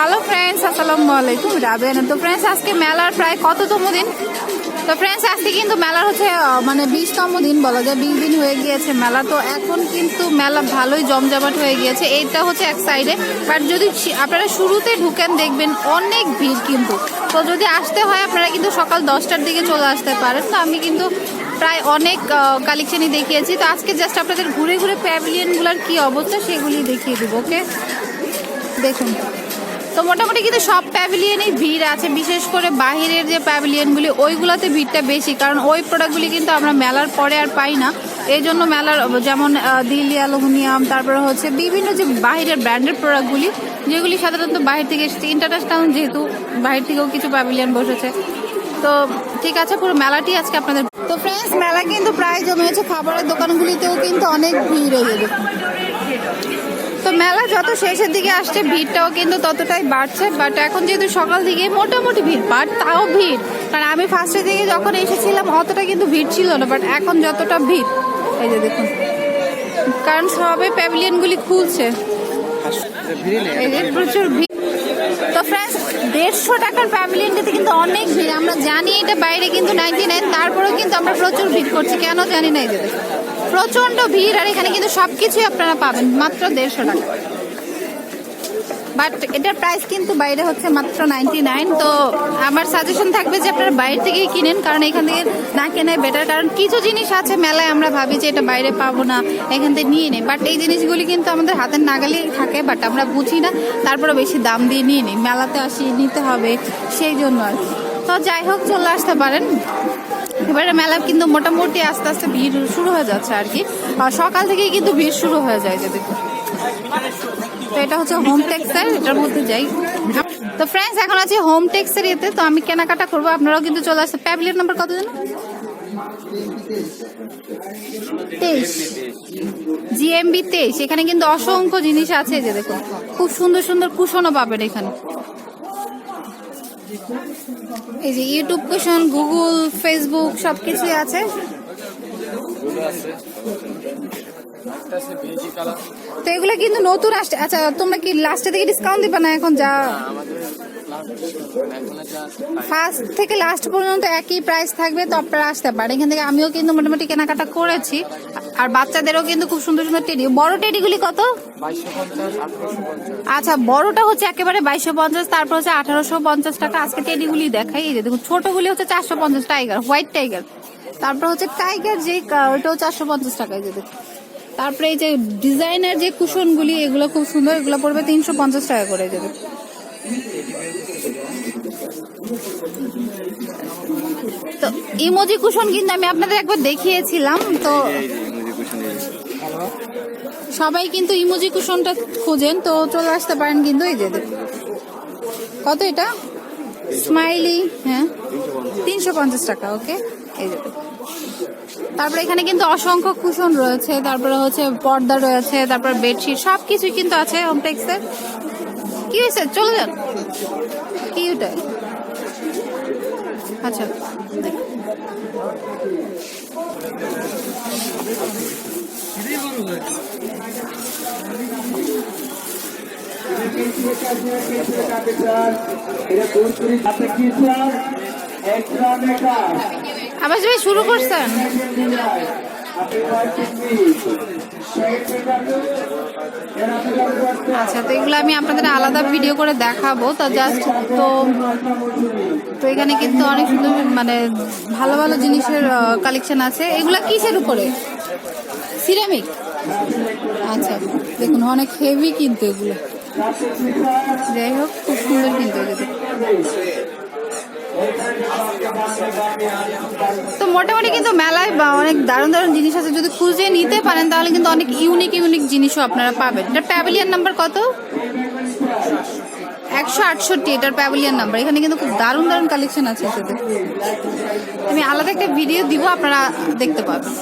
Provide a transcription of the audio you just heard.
Hello friends আসসালামু আলাইকুম রাবেন তো ফ্রেন্ডস আজকে মেলার প্রায় কততম দিন? তো ফ্রেন্ডস আজকে কিন্তু মেলার হচ্ছে মানে বিশতম দিন বলা যায়। বিশ দিন হয়ে গিয়েছে মেলা। তো এখন কিন্তু মেলা ভালোই জমজমাট হয়ে গিয়েছে। এইটা হচ্ছে এক সাইডে বাট যদি আপনারা শুরুতে ঢুকেন, দেখবেন অনেক ভিড় কিন্তু। তো যদি আসতে হয়, আপনারা কিন্তু সকাল দশটার দিকে চলে আসতে পারেন। তো আমি কিন্তু প্রায় অনেক কালেকশনই দেখিয়েছি। তো আজকে জাস্ট আপনাদের ঘুরে ঘুরে প্যাভিলিয়নগুলোর কী অবস্থা, সেগুলি দেখিয়ে দেবো ওকে দেখুন। তো মোটামুটি কিন্তু সব প্যাভিলিয়নেই ভিড় আছে, বিশেষ করে বাহিরের যে প্যাভিলিয়নগুলি ওইগুলোতে ভিড়টা বেশি, কারণ ওই প্রোডাক্টগুলি কিন্তু আমরা মেলার পরে আর পাই না। এই জন্য মেলার, যেমন দিল্লি অ্যালুমিনিয়াম, তারপরে হচ্ছে বিভিন্ন যে বাহিরের ব্র্যান্ডের প্রোডাক্টগুলি যেগুলি সাধারণত বাহির থেকে এসেছে। ইন্টারন্যাশনাল যেহেতু, বাহির থেকেও কিছু প্যাভিলিয়ন বসেছে। তো ঠিক আছে, পুরো মেলাটি আজকে আপনাদের তো ফ্রেন্ডস মেলা কিন্তু প্রায় জমে জমেছে খাবারের দোকানগুলিতেও কিন্তু অনেক ভিড় হয়ে যাবে। তো মেলা যত শেষের দিকে আসছে, ভিড়টাও কিন্তু ততটাই বাড়ছে বাট এখন যেহেতু সকাল দিকে মোটামুটি ভিড় বাট তাও ভিড়। কারণ আমি ফার্স্টের দিকে যখন এসেছিলাম, অতটা কিন্তু ভিড় ছিল না বাট এখন যতটা ভিড়, এই যে দেখুন। কারণ সবে প্যাভিলিয়নগুলি খুলছে। প্রচুর ভিড়। তো ফ্রেন্ডস দেড়শো টাকার প্যাভিলিয়নটাতে কিন্তু অনেক ভিড়। আমরা জানি এটা বাইরে কিন্তু নাইনটি নাইন তারপরেও কিন্তু আমরা প্রচুর ভিড় করছি, কেন জানি না এই যে। প্রচণ্ড ভিড় আর এখানে কিন্তু সবকিছুই আপনারা পাবেন, মাত্র দেড়শো টাকা। বাট এটার প্রাইস কিন্তু বাইরে হচ্ছে মাত্র নাইনটি নাইন তো আমার সাজেশন থাকবে যে আপনারা বাইরে থেকেই কিনেন, কারণ এখান থেকে না কেনাই বেটার কারণ কিছু জিনিস আছে মেলায় আমরা ভাবি যে এটা বাইরে পাবো না, এখান থেকে নিয়ে নেই। বাট এই জিনিসগুলি কিন্তু আমাদের হাতের নাগালেই থাকে বাট আমরা বুঝি না, তারপরে বেশি দাম দিয়ে নিয়ে নিই। মেলাতে আসি, নিতে হবে, সেই জন্য আর কি। তো যাই হোক, চলে আসতে পারেন। এবারে মেলা কিন্তু মোটামুটি আস্তে আস্তে ভিড় শুরু হয়ে যাচ্ছে আর কি। সকাল থেকেই কিন্তু ভিড় শুরু হয়ে যায় যে দেখুন তো এটা হচ্ছে হোম টেক্সের এটার মধ্যে যাই। তো ফ্রেন্ডস এখন আছে হোম টেক্সের ইয়েতে তো আমি কেনাকাটা করব। আপনারাও কিন্তু চলে আসছে প্যাবলিয়ন নাম্বার কত তেইশ। জিএমবি তেইশ। এখানে কিন্তু অসংখ্য জিনিস আছে যে দেখুন। খুব সুন্দর সুন্দর কুশনও পাবেন এখানে। এই যে ইউটিউব কোশন গুগল ফেসবুক সবকিছুই আছে। তো এগুলো কিন্তু নতুন আসছে। আচ্ছা তোমরা কি লাস্টের থেকে ডিসকাউন্ট দিবা না এখন যা? ফার্স্ট থেকে লাস্ট পর্যন্ত একই প্রাইস থাকবে, তো আপনারা আসতে পারেন। এখান থেকে আমিও কিন্তু মোটামুটি কেনাকাটা করেছি। আর বাচ্চাদেরও কিন্তু খুব সুন্দর সুন্দর টেডি বড় টেডিগুলি কত? আচ্ছা বড়টা হচ্ছে একেবারে বাইশশো পঞ্চাশ, তারপর হচ্ছে আঠারোশো পঞ্চাশ টাকা। আজকে টেডিগুলি দেখাই। যে দেখুন, ছোটগুলি হচ্ছে চারশো পঞ্চাশ টাইগার হোয়াইট টাইগার তারপর হচ্ছে টাইগার যে ওটাও চারশো পঞ্চাশ টাকা, এই যে দেখুন। তারপরে এই যে ডিজাইনার যে কুশনগুলি এগুলো খুব সুন্দর। এগুলো পড়বে তিনশো পঞ্চাশ টাকা করে, এই যে দেখুন। তো ইমোজি কুশন কিন্তু আমি আপনাদের একবার দেখিয়েছিলাম তো সবাই কিন্তু ইমোজি কুশনটা খোঁজেন তো চলে আসতে পারেন কিন্তু এই যে কত এটা? স্মাইলি হ্যাঁ। তিনশো পঞ্চাশ টাকা ওকে এই যে তারপরে এখানে কিন্তু অসংখ্য কুশন রয়েছে তারপরে হচ্ছে পর্দা রয়েছে তারপর বেডশিট সব কিছুই কিন্তু আছে হোমটেক্সের কি হয়েছে? চলে যান। কি ওটা আচ্ছা। আবার শুরু করছেন। আচ্ছা তো এগুলো আমি আপনাদের আলাদা ভিডিও করে দেখাবো। তা জাস্ট তো তো এখানে কিন্তু অনেক সুন্দর মানে ভালো ভালো জিনিসের কালেকশন আছে। এগুলা কিসের উপরে? সিরামিক আচ্ছা দেখুন, অনেক হেভি কিন্তু এগুলো। যাই হোক, খুব সুন্দর কিন্তু তো মোটামুটি কিন্তু মেলায় অনেক দারুণ দারুণ জিনিস আছে। যদি খুঁজে নিতে পারেন, তাহলে কিন্তু অনেক ইউনিক ইউনিক জিনিসও আপনারা পাবেন। এটার প্যাভিলিয়ন নাম্বার কত? একশো আটষট্টি, এটার প্যাভিলিয়ন নাম্বার এখানে কিন্তু খুব দারুণ দারুণ কালেকশন আছে আমি আলাদা একটা ভিডিও দিব, আপনারা দেখতে পাবেন।